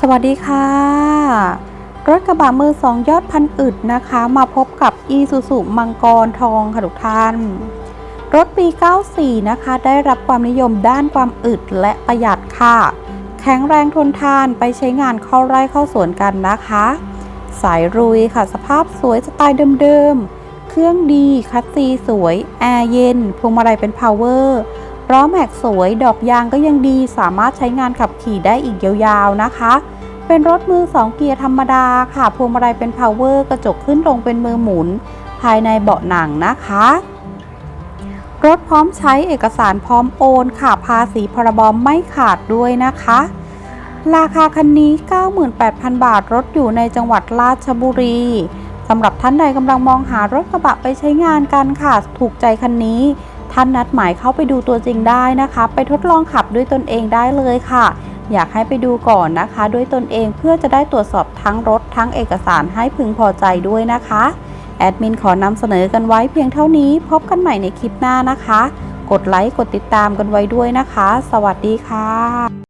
สวัสดีค่ะ รถกระบะมือสองยอดพันอึดนะคะ มาพบกับอีซูซูมังกรทองค่ะทุกท่าน รถปี 94 นะคะ ได้รับความนิยมด้านความอึดและประหยัดค่ะ แข็งแรงทนทานไปใช้งานเข้าไร่เข้าสวนกันนะคะ สายรุยค่ะสภาพสวยสไตล์เดิมๆ เครื่องดีคัสซีสวย แอร์เย็นพวงมาลัยเป็นพาวเวอร์ ล้อแม็กสวยดอกยางก็ยังดีสามารถใช้งานขับขี่ได้อีกยาวๆนะคะ เป็นรถมือ 2 เกียร์ธรรมดาค่ะพวงมาลัยเป็นพาวเวอร์กระจกขึ้นลงเป็นมือหมุน ภายในเบาะหนังนะคะ รถพร้อมใช้เอกสารพร้อมโอนค่ะภาษีพรบไม่ขาดด้วยนะคะ ราคาคันนี้ 98,000 บาทรถอยู่ในจังหวัดราชบุรีสำหรับท่านใดกำลังมองหารถกระบะไปใช้งานกันค่ะ ถูกใจคันนี้ ท่านนัดหมายเข้าไปดูตัวจริงได้นะคะ ไปทดลองขับด้วยตนเองได้เลยค่ะ อยากให้ไปดูก่อนนะคะ ด้วยตนเองเพื่อจะได้ตรวจสอบทั้งรถทั้งเอกสารให้พึงพอใจด้วยนะคะแอดมินขอนำเสนอกันไว้เพียงเท่านี้ พบกันใหม่ในคลิปหน้านะคะ กดไลค์กดติดตามกันไว้ด้วยนะคะ สวัสดีค่ะ